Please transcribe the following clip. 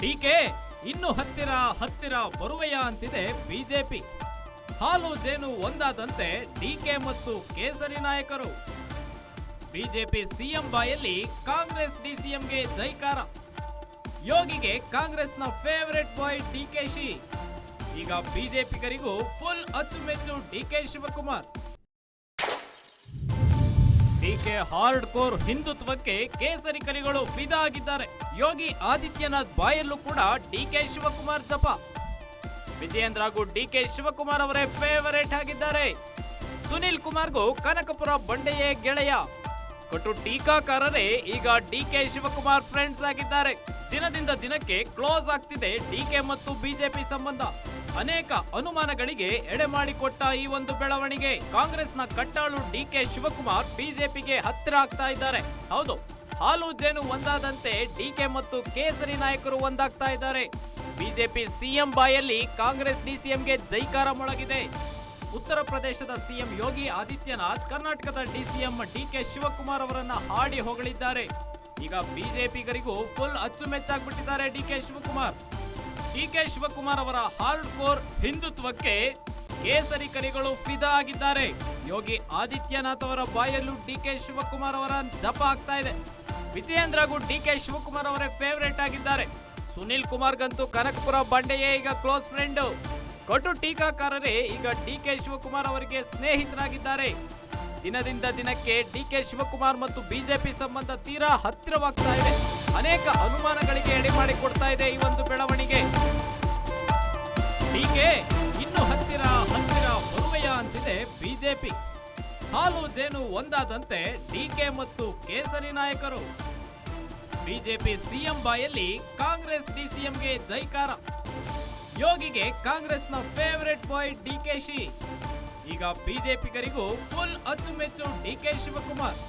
DK ಇನ್ನು ಹತ್ತಿರ ಹತ್ತಿರ ಬರುವೆಯ ಅಂತಿದೆ ಬಿಜೆಪಿ. ಹಾಲು ಜೇನು ಒಂದಾದಂತೆ ಡಿಕೆ ಮತ್ತು ಕೇಸರಿ ನಾಯಕರು. ಬಿಜೆಪಿ ಸಿಎಂ ಬಾಯಲ್ಲಿ ಕಾಂಗ್ರೆಸ್ ಡಿಸಿಎಂಗೆ ಜೈಕಾರ. ಯೋಗಿಗೆ ಕಾಂಗ್ರೆಸ್ನ ಫೇವರೇಟ್ ಬಾಯ್ ಡಿಕೆಶಿ ಈಗ ಬಿಜೆಪಿಗರಿಗೂ ಫುಲ್ ಅಚ್ಚುಮೆಚ್ಚು DK Shivakumar. DK hard core ಹಿಂದುತ್ವಕ್ಕೆ ಕೇಸರಿ ಕಲಿಗಳು ಫಿದಾ ಆಗಿದ್ದಾರೆ ಯೋಗಿ ಆದಿತ್ಯನಾಥ್ ಬಾಯಲ್ಲೂ ಕೂಡ ಡಿಕೆ ಶಿವಕುಮಾರ್ ಜಪ. ವಿಜಯೇಂದ್ರ ಹಾಗೂ ಡಿಕೆ ಶಿವಕುಮಾರ್ ಅವರೇ ಫೇವರೇಟ್ ಆಗಿದ್ದಾರೆ. ಸುನಿಲ್ ಕುಮಾರ್ಗೂ ಕನಕಪುರ ಬಂಡೆಯೇ ಗೆಳೆಯ. ಕಟು ಟೀಕಾಕಾರರೇ ಈಗ ಡಿಕೆ ಶಿವಕುಮಾರ್ ಫ್ರೆಂಡ್ಸ್ ಆಗಿದ್ದಾರೆ. ದಿನದಿಂದ ದಿನಕ್ಕೆ ಕ್ಲೋಸ್ ಆಗ್ತಿದೆ ಡಿಕೆ ಮತ್ತು ಬಿಜೆಪಿ ಸಂಬಂಧ. ಅನೇಕ ಅನುಮಾನಗಳಿಗೆ ಎಡೆ ಮಾಡಿಕೊಟ್ಟ ಈ ಒಂದು ಬೆಳವಣಿಗೆ. ಕಾಂಗ್ರೆಸ್ನ ಕಟ್ಟಾಳು ಡಿಕೆ ಶಿವಕುಮಾರ್ ಬಿಜೆಪಿಗೆ ಹತ್ತಿರ ಆಗ್ತಾ ಇದ್ದಾರೆ. ಹೌದು, ಹಾಲು ಜೇನು ಒಂದಾದಂತೆ ಡಿಕೆ ಮತ್ತು ಕೇಸರಿ ನಾಯಕರು ಒಂದಾಗ್ತಾ ಇದ್ದಾರೆ. ಬಿಜೆಪಿ ಸಿಎಂ ಬಾಯಲ್ಲಿ ಕಾಂಗ್ರೆಸ್ ಡಿಸಿಎಂಗೆ ಜೈಕಾರ ಮೊಳಗಿದೆ. ಉತ್ತರ ಪ್ರದೇಶದ ಸಿಎಂ ಯೋಗಿ ಆದಿತ್ಯನಾಥ್, ಕರ್ನಾಟಕದ ಡಿಸಿಎಂ ಡಿಕೆ ಶಿವಕುಮಾರ್ ಅವರನ್ನ ಹಾಡಿ ಹೊಗಳಿದ್ದಾರೆ. ಈಗ ಬಿಜೆಪಿಗರಿಗೂ ಫುಲ್ ಅಚ್ಚುಮೆಚ್ಚಾಗ್ಬಿಟ್ಟಿದ್ದಾರೆ ಡಿಕೆ ಶಿವಕುಮಾರ್. ಡಿಕೆ ಶಿವಕುಮಾರ್ ಅವರ ಹಾರ್ಡ್ ಕೋರ್ ಹಿಂದುತ್ವಕ್ಕೆ ಕೇಸರಿ ಕರಿಗಳು ಫಿದಾ ಆಗಿದ್ದಾರೆ. ಯೋಗಿ ಆದಿತ್ಯನಾಥ್ ಅವರ ಬಾಯಲ್ಲೂ ಡಿಕೆ ಶಿವಕುಮಾರ್ ಅವರ ಜಪ ಆಗ್ತಾ ಇದೆ. ವಿಜಯೇಂದ್ರ ಹಾಗೂ ಡಿಕೆ ಶಿವಕುಮಾರ್ ಅವರೇ ಫೇವರೇಟ್ ಆಗಿದ್ದಾರೆ. ಸುನಿಲ್ ಕುಮಾರ್ಗಂತೂ ಕನಕಪುರ ಬಂಡೆಯೇ ಈಗ ಕ್ಲೋಸ್ ಫ್ರೆಂಡ್ ಕಟು ಟೀಕಾಕಾರರೇ ಈಗ ಡಿಕೆ ಶಿವಕುಮಾರ್ ಅವರಿಗೆ ಸ್ನೇಹಿತರಾಗಿದ್ದಾರೆ. ದಿನದಿಂದ ದಿನಕ್ಕೆ ಡಿಕೆ ಶಿವಕುಮಾರ್ ಮತ್ತು ಬಿಜೆಪಿ ಸಂಬಂಧ ತೀರಾ ಹತ್ತಿರವಾಗ್ತಾ ಇದೆ. ಅನೇಕ ಅನುಮಾನಗಳಿಗೆ ಎಡೆ ಮಾಡಿಕೊಡ್ತಾ ಇದೆ ಈ ಒಂದು ಬೆಳವಣಿಗೆ. ಡಿಕೆ ಇನ್ನು ಹತ್ತಿರ ಹತ್ತಿರ ಬರುವೆಯ ಅಂತಿದೆ ಬಿಜೆಪಿ. ಹಾಲು ಜೇನು ಒಂದಾದಂತೆ ಡಿಕೆ ಮತ್ತು ಕೇಸರಿ ನಾಯಕರು. ಬಿಜೆಪಿ ಸಿಎಂ ಬಾಯಲ್ಲಿ ಕಾಂಗ್ರೆಸ್ ಡಿಸಿಎಂಗೆ ಜೈಕಾರ. ಯೋಗಿಗೆ ಕಾಂಗ್ರೆಸ್ನ ಫೇವರೇಟ್ ಬಾಯ್ ಡಿಕೆಶಿ ಈಗ ಬಿಜೆಪಿಗರಿಗೂ ಫುಲ್ ಅಚ್ಚುಮೆಚ್ಚು ಡಿಕೆ ಶಿವಕುಮಾರ್.